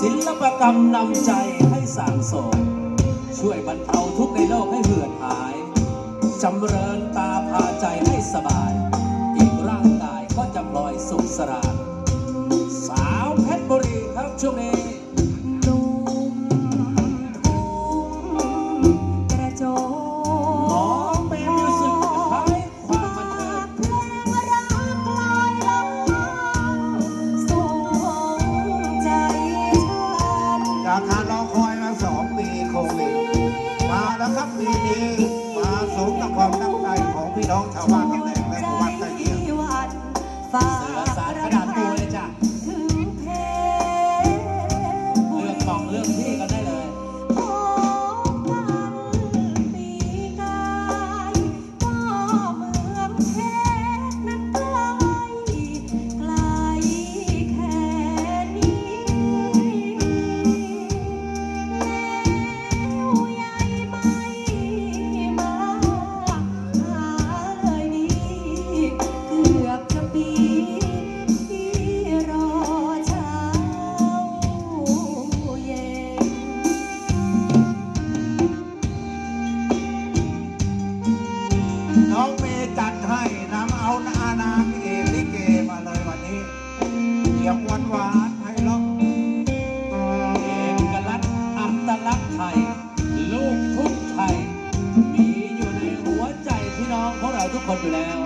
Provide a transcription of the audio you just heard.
ศิลปกรรมนำใจให้สางสมช่วยบรรเทาทุกข์ในโลกให้เหือดหาย จำเริญตาพาใจให้สบาย อีกร่างกายก็จะปลอยสุขสรานสาวเพชรบุรีครับช่วงนี้ แล้วครับปีนี้มาสูงกับความตั้งใจของพี่น้องชาวบ้าน น้องเมจัดให้นำเอานานางเอลิเกมาเลยวันนี้เสียงหวานหวานให้ล็อกเอกลักษณ์อัตลักษณ์ไทย ลูกทุกไทย มีอยู่ในหัวใจพี่น้องของเราทุกคนอยู่แล้ว